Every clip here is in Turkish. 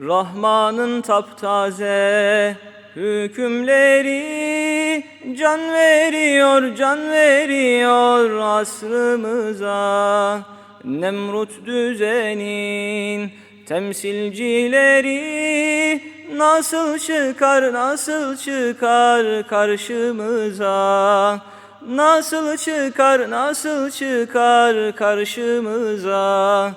Rahman'ın taptaze hükümleri can veriyor, can veriyor asrımıza. Nemrut düzenin temsilcileri nasıl çıkar, nasıl çıkar karşımıza? Nasıl çıkar, nasıl çıkar karşımıza?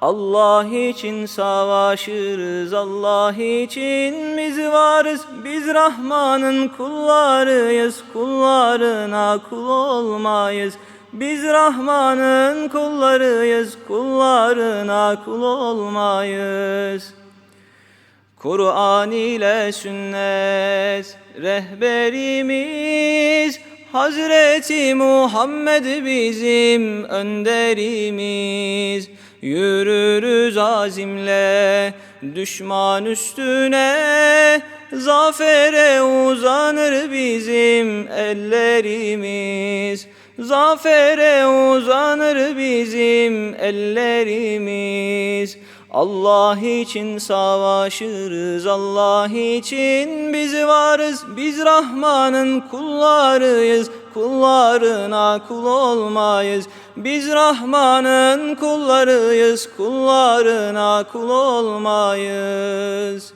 Allah için savaşırız, Allah için biz varız. Biz Rahman'ın kullarıyız, kullarına kul olmayız. Biz Rahman'ın kullarıyız, kullarına kul olmayız. Kur'an ile sünnet rehberimiz Hazreti Muhammed bizim önderimiz Yürürüz azimle düşman üstüne. Zafere uzanır bizim ellerimiz. Zafere uzanır bizim ellerimiz Allah için savaşırız, Allah için biz varız. Biz Rahman'ın kullarıyız, kullarına kul olmayız. Biz Rahman'ın kullarıyız, kullarına kul olmayız.